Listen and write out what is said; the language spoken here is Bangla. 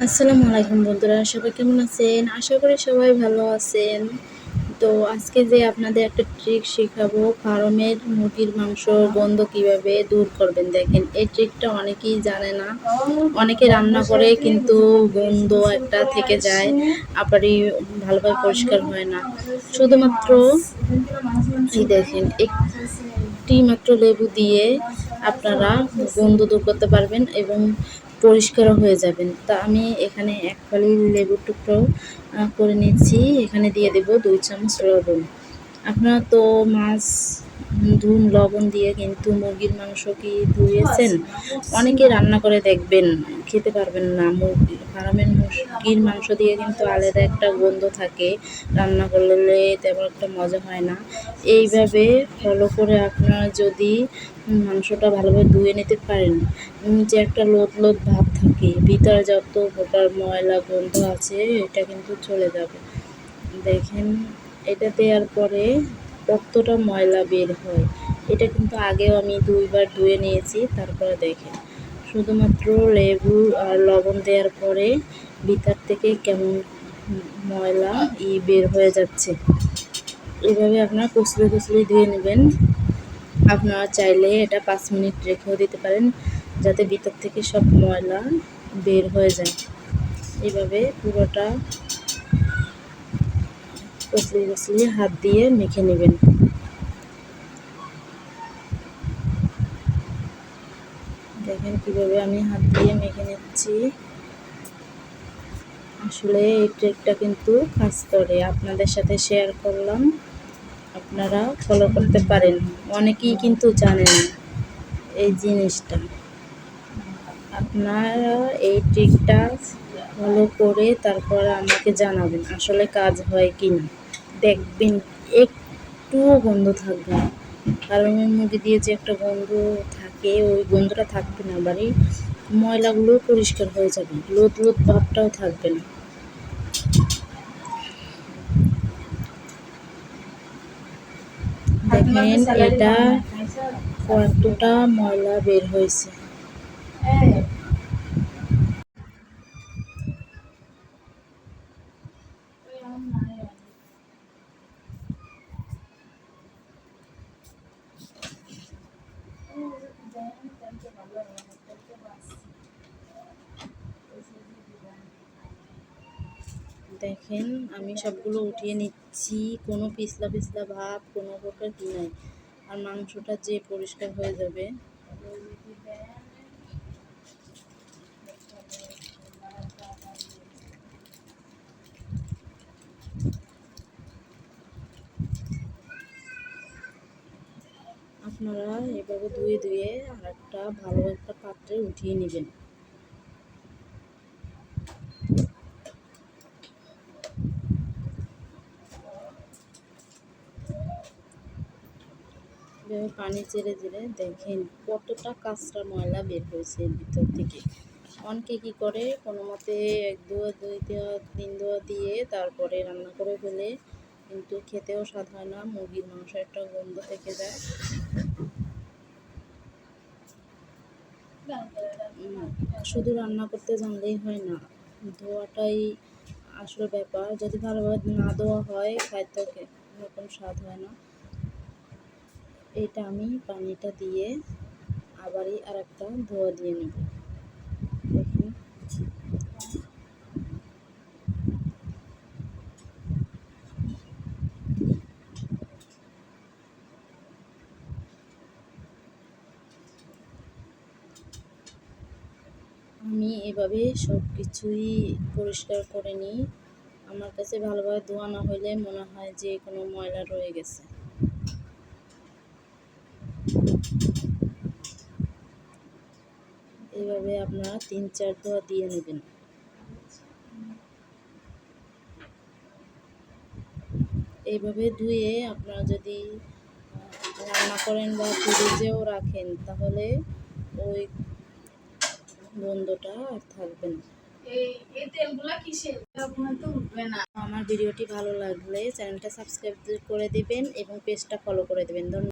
আসসালামু আলাইকুম বন্ধুরা, সবাই কেমন আছেন? আশা করি সবাই ভালো আছেন। তো আজকে যে আপনাদের একটা ট্রিক শেখাবো, ফার্মের মুরগির মাংস গন্ধ কীভাবে দূর করবেন দেখেন, এই ট্রিকটা অনেকেই জানে না। অনেকে রান্না করে কিন্তু গন্ধ একটা থেকে যায়, আবারই ভালোভাবে পরিষ্কার হয় না। শুধুমাত্র এই দেখেন, একটি মাত্র লেবু দিয়ে আপনারা গন্ধ দূর করতে পারবেন এবং পরিষ্কারও হয়ে যাবেন। তা আমি এখানে এক ফালি লেবুর টুকরো করে নিচ্ছি। এখানে দিয়ে দেব দুই চামচ লবণ আপনারা তো মাছ ধুন লবণ দিয়ে কিন্তু মুরগির মাংস কি ধুয়েছেন? অনেকে রান্না করে দেখবেন, খেতে পারবেন না। মুরগি, ফার্মের মুরগির মাংস দিয়ে কিন্তু আলাদা একটা গন্ধ থাকে। রান্না করলে তেমন একটা মজা হয় না। এইভাবে ফলো করে আপনারা যদি মাংসটা ভালোভাবে ধুয়ে নিতে পারেন যে একটা লোদ লোদ ভাব থাকে, ভিতরে যত প্রকার ময়লা, গন্ধ আছে, এটা কিন্তু চলে যাবে। দেখেন, এটা দেওয়ার পরে কতটা ময়লা বের হয়। এটা কিন্তু আগেও আমি দুইবার ধুয়ে নিয়েছি, তারপরে দেখেন। শুধুমাত্র লেবু আর লবণ দেওয়ার পরে ভিতর থেকে কেমন ময়লা ই বের হয়ে যাচ্ছে। এভাবে আপনারা কচলে কচলে ধুয়ে নেবেন। আপনারা চাইলে এটা পাঁচ মিনিট রেখেও দিতে পারেন, যাতে ভিতর থেকে সব ময়লা বের হয়ে যায়। এভাবে পুরোটা কচলি কচলি হাত দিয়ে মেখে নেবেন। দেখেন কীভাবে আমি হাত দিয়ে মেখে নিচ্ছি। আসলে এই ট্রিকটা কিন্তু কাজ করে। আপনাদের সাথে শেয়ার করলাম। আপনারা ফলো করতে পারেন। অনেকেই কিন্তু জানেন এই জিনিসটা। আপনারা এই ট্রিকটা ফলো করে তারপর আমাকে জানাবেন আসলে কাজ হয় কি না। দেখবেন একটুও গন্ধ থাকবে না। কারণ মধ্যে দিয়ে যে একটা গন্ধ থাকে ওই গন্ধটা থাকবে না বাড়ি ময়লাগুলো পরিষ্কার হয়ে যাবে লোদ লোদ ভাবটাও থাকবে না। দেখেন এটা কতটা ময়লা বের হয়েছে। দেখেন, আমি সবগুলো উঠিয়ে নিচ্ছি। কোনো পিছলা পিছলা ভাব, কোনো প্রকার কি নাই। আর মাংসটা যে পরিষ্কার হয়ে যাবে। আপনারা এভাবে ধুয়ে ধুয়ে আর একটা ভালো একটা পাত্রে উঠিয়ে নেবেন। এভাবে পানি চেড়ে চেড়ে দেখেন কতটা কাঁচরা ময়লা বের হয়েছে ভিতর থেকে। অনেকে কী করে? কোনো মতে এক দোয়া, দুই দেওয়া তিন দোয়া দিয়ে তারপরে রান্না করে ফেলে, কিন্তু খেতেও স্বাদ হয় না, মুরগির মাংস একটা গন্ধ থেকে যায়। শুধু রান্না করতে জানলেই হয় না, ধোয়াটাই আসল ব্যাপার। যদি ভালোভাবে না ধোয়া হয় খাইতে এরকম স্বাদ হয় না। এইটা আমি পানিটা দিয়ে আবারই আর একটা ধোয়া দিয়ে নেব। আমি এভাবে সব কিছুই পরিষ্কার করে নিই। আমার কাছে ভালোভাবে ধোয়া না হলে মনে হয় যে কোনো ময়লা রয়ে গেছে। এইভাবে আপনারা তিন চার ধোয়া দিয়ে নেবেন। এইভাবে ধুয়ে আপনারা যদি রান্না করেন বা ফ্রিজেও রাখেন তাহলে ওই গন্ধটা আর থাকবে না। আমার ভিডিওটি ভালো লাগলে চ্যানেলটা সাবস্ক্রাইব করে দিবেন এবং পেজটা ফলো করে দেবেন। ধন্যবাদ।